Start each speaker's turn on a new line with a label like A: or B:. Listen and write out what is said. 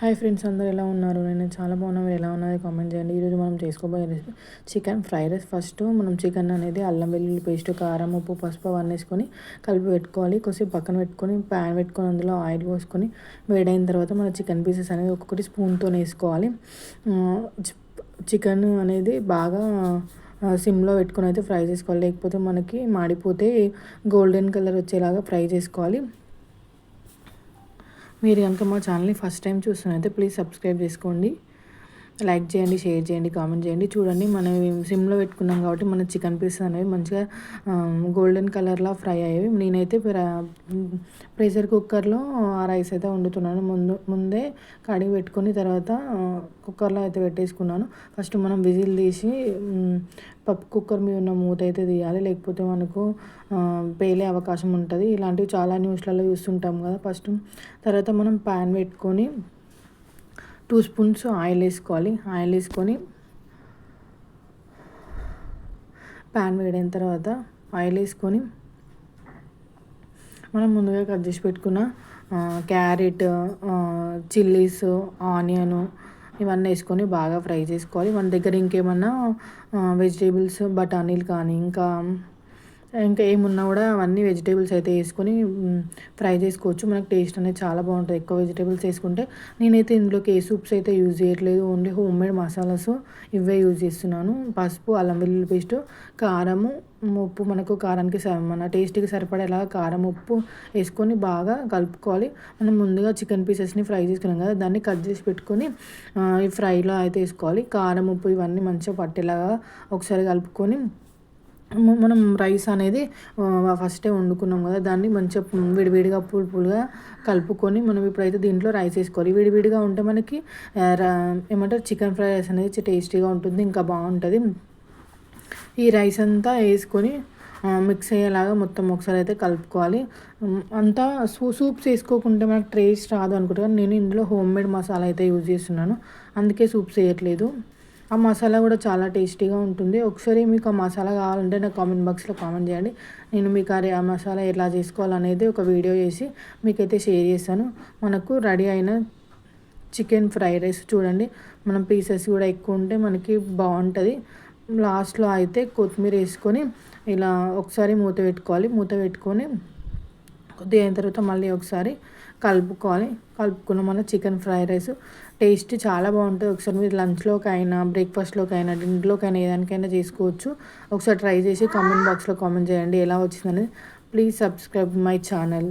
A: Hi friends అందరూ ఎలా ఉన్నారు? నేను చాలా బాగున్నా మీరు ఎలా ఉన్నది కామెంట్ చేయండి. ఈరోజు మనం చేసుకోబోయే recipe chicken fried rice. First మనం చికెన్ అనేది అల్లం వెల్లుల్లి పేస్ట్ కారం ఉప్పు పసుపు అవన్నీ వేసుకొని కలిపి పెట్టుకోవాలి. కొద్దిసేపు పక్కన పెట్టుకొని ప్యాన్ పెట్టుకొని అందులో ఆయిల్ పోసుకొని వేడైన తర్వాత మన చికెన్ పీసెస్ అనేది ఒక్కొక్కటి స్పూన్తో వేసుకోవాలి. చికెన్ అనేది బాగా సిమ్లో పెట్టుకొని అయితే ఫ్రై చేసుకోవాలి. లేకపోతే మనకి మాడిపోతే గోల్డెన్ కలర్ వచ్చేలాగా ఫ్రై చేసుకోవాలి. మీరు కనుక మా ఛానల్ని ఫస్ట్ టైం చూస్తున్నైతే ప్లీజ్ సబ్స్క్రైబ్ చేసుకోండి. లైక్ చేయండి షేర్ చేయండి కామెంట్ చేయండి. చూడండి మనం సిమ్లో పెట్టుకున్నాం కాబట్టి మన చికెన్ పీసెస్ అనేవి మంచిగా గోల్డెన్ కలర్లో ఫ్రై అయ్యేవి. నేనైతే ప్రెషర్ కుక్కర్లో ఆ రైస్ అయితే వండుతున్నాను. ముందు ముందే కడిగి పెట్టుకుని తర్వాత కుక్కర్లో అయితే పెట్టేసుకున్నాను. ఫస్ట్ మనం విజిల్ తీసి పప్పు కుక్కర్ మీద ఉన్న మూత అయితే తీయాలి. లేకపోతే మనకు పేలే అవకాశం ఉంటుంది. ఇలాంటివి చాలా న్యూస్లలో చూస్తుంటాం కదా. ఫస్ట్ తర్వాత మనం ప్యాన్ పెట్టుకొని టూ స్పూన్స్ ఆయిల్ వేసుకోవాలి. ఆయిల్ వేసుకొని ప్యాన్ వేడైన తర్వాత ఆయిల్ వేసుకొని మనం ముందుగా కట్ చేసి పెట్టుకున్న క్యారెట్ చిల్లీస్ ఆనియన్ ఇవన్నీ వేసుకొని బాగా ఫ్రై చేసుకోవాలి. మన దగ్గర ఇంకేమన్నా వెజిటేబుల్స్ బఠానీలు కానీ ఇంకా ఇంకా ఏమున్నా కూడా అవన్నీ వెజిటేబుల్స్ అయితే వేసుకొని ఫ్రై చేసుకోవచ్చు. మనకు టేస్ట్ అనేది చాలా బాగుంటుంది. ఎక్కువ వెజిటేబుల్స్ వేసుకుంటే నేనైతే ఇందులోకి ఏ సూప్స్ అయితే యూజ్ చేయట్లేదు. ఓన్లీ హోమ్ మేడ్ మసాలాస్ ఇవే యూజ్ చేస్తున్నాను. పసుపు అల్లం వెల్లుల్లి పేస్ట్ కారము ఉప్పు. మనకు కారానికి మన టేస్ట్కి సరిపడేలా కారం ఉప్పు వేసుకొని బాగా కలుపుకోవాలి. మనం ముందుగా చికెన్ పీసెస్ని ఫ్రై చేసుకున్నాం కదా దాన్ని కట్ చేసి పెట్టుకొని ఈ ఫ్రైలో అయితే వేసుకోవాలి. కారం ఉప్పు ఇవన్నీ మంచిగా పట్టేలాగా ఒకసారి కలుపుకొని మనం రైస్ అనేది ఫస్టే వండుకున్నాం కదా దాన్ని మంచిగా విడివిడిగా పులుపులుగా కలుపుకొని మనం ఇప్పుడైతే దీంట్లో రైస్ వేసుకోవాలి. విడివిడిగా ఉంటే మనకి ఏమంటారు చికెన్ ఫ్రై రైస్ అనేది టేస్టీగా ఉంటుంది ఇంకా బాగుంటుంది. ఈ రైస్ అంతా వేసుకొని మిక్స్ అయ్యేలాగా మొత్తం ఒకసారి అయితే కలుపుకోవాలి. అంతా సూ సూప్స్ వేసుకోకుంటే మనకు టేస్ట్ రాదు అనుకుంటా నేను ఇందులో హోమ్ మేడ్ మసాలా అయితే యూజ్ చేస్తున్నాను. అందుకే సూప్స్ వేయట్లేదు. ఆ మసాలా కూడా చాలా టేస్టీగా ఉంటుంది. ఒకసారి మీకు ఆ మసాలా కావాలంటే నాకు కామెంట్ బాక్స్లో కామెంట్ చేయండి. నేను మీకు అరే ఆ మసాలా ఎలా చేసుకోవాలనేది ఒక వీడియో చేసి మీకైతే షేర్ చేస్తాను. మనకు రెడీ అయిన చికెన్ ఫ్రైడ్ రైస్ చూడండి. మనం పీసెస్ కూడా ఎక్కువ ఉంటే మనకి బాగుంటుంది. లాస్ట్లో అయితే కొత్తిమీర వేసుకొని ఇలా ఒకసారి మూత పెట్టుకోవాలి. మూత పెట్టుకొని కొద్దిగా అయిన తర్వాత మళ్ళీ ఒకసారి కలుపుకోవాలి. కలుపుకున్న మన చికెన్ ఫ్రైడ్ రైస్. టేస్ట్ చాలా బాగుంటుంది. ఒకసారి మీరు లంచ్లోకి అయినా బ్రేక్ఫాస్ట్లోకి అయినా అయినా ఏదానికైనా చేసుకోవచ్చు. ఒకసారి ట్రై చేసి కామెంట్ బాక్స్లో కామెంట్ చేయండి. ఎలా వచ్చిందని ప్లీజ్ సబ్స్క్రైబ్ మై ఛానల్.